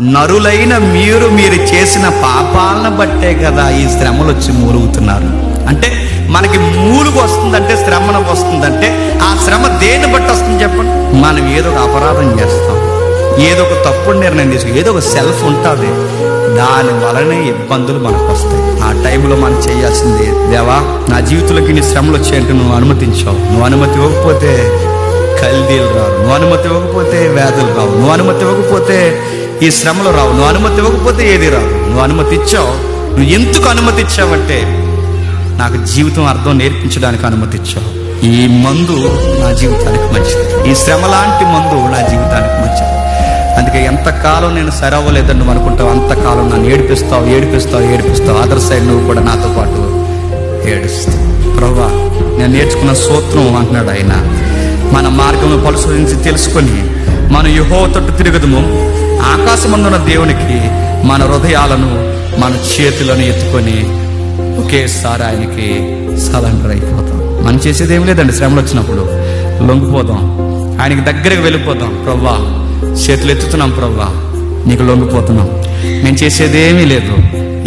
నరులైన మీరు మీరు చేసిన పాపాలను బట్టే కదా ఈ శ్రమలు వచ్చి మూలుగుతున్నారు. అంటే మనకి మూలుగు వస్తుందంటే శ్రమణ వస్తుందంటే ఆ శ్రమ దేని బట్టి వస్తుంది చెప్పండి? మనం ఏదో ఒక అపరాధం చేస్తాం. ఏదో ఒక తప్పుడు నిర్ణయం తీసుకు ఏదో ఒక సెల్ఫ్ ఉంటుంది. దాని వలనే ఇబ్బందులు మనకు వస్తాయి. ఆ టైంలో మనం చేయాల్సింది దేవా నా జీవితంలోకి నీ శ్రమలు వచ్చాయంటే నువ్వు అనుమతించావు. నువ్వు అనుమతి ఇవ్వకపోతే కల్దీలు రావు. నువ్వు అనుమతి ఇవ్వకపోతే వ్యాధులు రావు. నువ్వు అనుమతి ఇవ్వకపోతే ఈ శ్రమలు రావు. నువ్వు అనుమతి ఇవ్వకపోతే ఏది రావు? నువ్వు అనుమతి ఇచ్చావు. నువ్వు ఎందుకు అనుమతి ఇచ్చావంటే నాకు జీవితం అర్థం నేర్పించడానికి అనుమతి ఇచ్చావు. ఈ మందు నా జీవితానికి మంచిది. ఈ శ్రమ లాంటి మందు నా జీవితానికి మంచిది. అందుకే ఎంతకాలం నేను సరవ్వలేదని నువ్వు అనుకుంటావు అంతకాలం నన్ను ఏడిపిస్తావు ఏడిపిస్తావు ఏడిపిస్తావు. అదర్ సైడ్ నువ్వు కూడా నాతో పాటు ఏడుస్తావు ప్రభా నేను నేర్చుకున్న సూత్రం అంటున్నాడు ఆయన. మన మార్గంలో పరిశోధించి తెలుసుకొని మన యుహో తట్టు ఆకాశమందున్న దేవునికి మన హృదయాలను మన చేతులను ఎత్తుకొని ఒకేసారి ఆయనకి సరెండర్ అయిపోతాం మనం చేసేది ఏం లేదండి శ్రమలు వచ్చినప్పుడు లొంగిపోదాం ఆయనకి దగ్గరికి వెళ్ళిపోతాం. ప్రవ్వా చేతులు ఎత్తుతున్నాం ప్రవ్వా నీకు లొంగిపోతున్నాం. నేను చేసేదేమీ లేదు.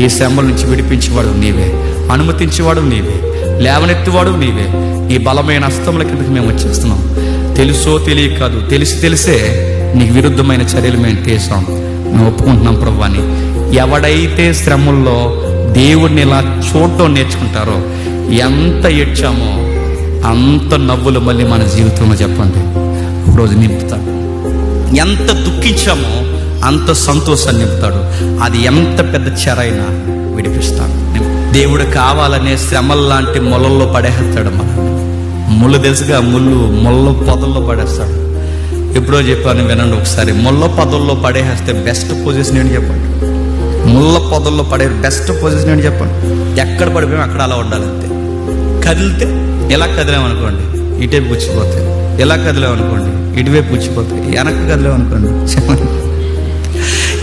ఈ శ్రమల నుంచి విడిపించేవాడు నీవే అనుమతించేవాడు నీవే లేవనెత్తివాడు నీవే. ఈ బలమైన అస్తముల కిందకి మేము వచ్చేస్తున్నాం. తెలుసో తెలియక కాదు. తెలిసి తెలిసే నీకు విరుద్ధమైన చర్యలు మేము చేసాం మేము ఒప్పుకుంటున్నాం ప్రవ్వాని ఎవడైతే శ్రమల్లో దేవుడిని ఇలా చూడటం నేర్చుకుంటారో ఎంత ఏడ్చామో అంత నవ్వులు మళ్ళీ మన జీవితంలో చెప్పండి. రోజు నింపుతాడు. ఎంత దుఃఖించామో అంత సంతోషాన్ని నింపుతాడు. అది ఎంత పెద్ద చెరైనా విడిపిస్తాడు. దేవుడు కావాలనే శ్రమల్లాంటి మొలల్లో పడేస్తాడు మనల్ని. ముళ్ళు తెలుసుగా? ముళ్ళు ముళ్ళ పొదల్లో పడేస్తాడు. ఎప్పుడో చెప్పాను వినండి ఒకసారి. ముళ్ళ పొదల్లో పడేస్తే బెస్ట్ పొజిషన్ ఏంటి చెప్పండి? ముళ్ళ పొదల్లో పడే బెస్ట్ పొజిషన్ ఏంటి చెప్పండి? ఎక్కడ పడిపోయామో అక్కడ అలా ఉండాలంతే కదిలితే ఎలా కదిలామనుకోండి ఇటేపు పుచ్చిపోతాయి ఎలా కదిలామనుకోండి ఇటువైపు పుచ్చిపోతాయి వెనక్కి కదిలామనుకోండి చెప్పండి.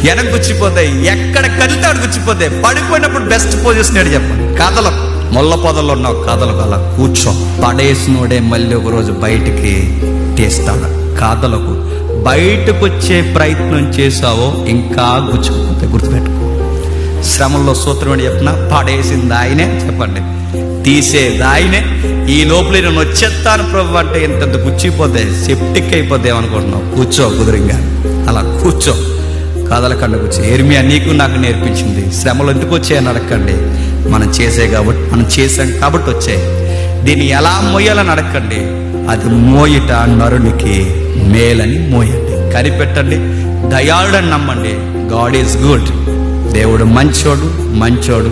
వెనక గుచ్చిపోతాయి ఎక్కడ కదిలితే అక్కడ గుచ్చిపోతాయి పడిపోయినప్పుడు బెస్ట్ పొజిషన్ ఏంటి చెప్పండి? కథలు ముళ్ళ పొదల్లో ఉన్నావు కథలు అలా కూర్చో. పడేసినోడే మళ్ళీ ఒకరోజు బయటికి తీస్తాడు. కథలకు బయటకు వచ్చే ప్రయత్నం చేసావో ఇంకా గుచ్చుకుంటే గుర్తుపెట్టుకో. శ్రమంలో సూత్రం అని చెప్పిన పడేసింది ఆయనే చెప్పండి. తీసేది ఆయనే. ఈ లోపల నేను వచ్చేస్తాను ప్రభు అంటే ఇంత గుచ్చిపోతే సెప్టిక్ అయిపోతే అనుకుంటున్నావు కూర్చో కుదురింగా. అలా కూర్చో. కథలకండ కూర్చో ఎర్మియా నీకు నాకు నేర్పించింది. శ్రమలు ఎందుకు వచ్చాయని అడగండి మనం చేసే కాబట్టి మనం చేసాం కాబట్టి వచ్చాయి దీన్ని ఎలా మోయాలని అడగండి అది మోయిట నరునికి మేలని మోయండి. కనిపెట్టండి. దయాళుడని నమ్మండి. గాడ్ ఈజ్ గుడ్ దేవుడు మంచోడు మంచోడు.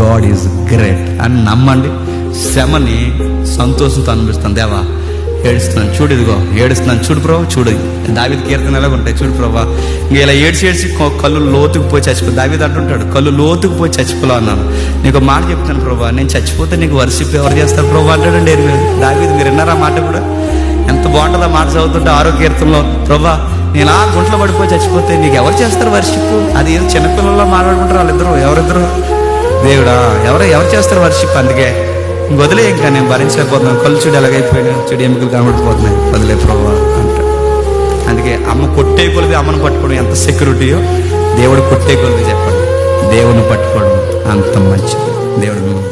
గాడ్ ఈజ్ గ్రేట్ అని నమ్మండి. శ్రమని సంతోషంతో అనిపిస్తాను దేవా ఏడుస్తున్నాను. చూడు ఇదిగో ఏడుస్తున్నాను. చూడు ప్రభా చూడు. దావిది కీర్తన ఎలాగ ఉంటాయి. చూడు ప్రభా ఇలా ఏడ్చి ఏడ్చి కళ్ళు లోతుకు పోయి చచ్చిపో. దావిది అంటుంటాడు కళ్ళు లోతుకు పోయి చచ్చిపోలా అన్నాను. నీకు ఒక మాట చెప్తాను ప్రభా నేను చచ్చిపోతే నీకు వర్షిప్ ఎవరు చేస్తారు ప్రభా అంటాడండి ఎరిమి దావిది మీరు విన్నారా మాట కూడా? ఎంత బాగుంటుందో మాట చదువుతుంటే ఆరో కీర్తనలో. ప్రభా నేను ఆ గుంట్లో పడిపోయి చచ్చిపోతే నీకు ఎవరు చేస్తారు వర్షిప్? అది ఏదో చిన్నపిల్లల్లో మాట్లాడుకుంటారు వాళ్ళిద్దరు ఎవరిద్దరు? దేవుడా ఎవరు ఎవరు చేస్తారు వర్షిప్ అందుకే? వదిలే ఇంకా నేను భరించలేకపోతున్నాను. కళ్ళు చూడు ఎలాగైపోయినా చెడు ఎముకలు కనబడిపోతున్నాయి. వదిలే ప్రభావ అంటాడు. అందుకే అమ్మ కొట్టే కొలిది అమ్మను పట్టుకోవడం ఎంత సెక్యూరిటీయో దేవుడు కొట్టే కొలిది చెప్పండి. దేవుని పట్టుకోవడం అంత మంచిది. దేవుడు మిమ్మల్ని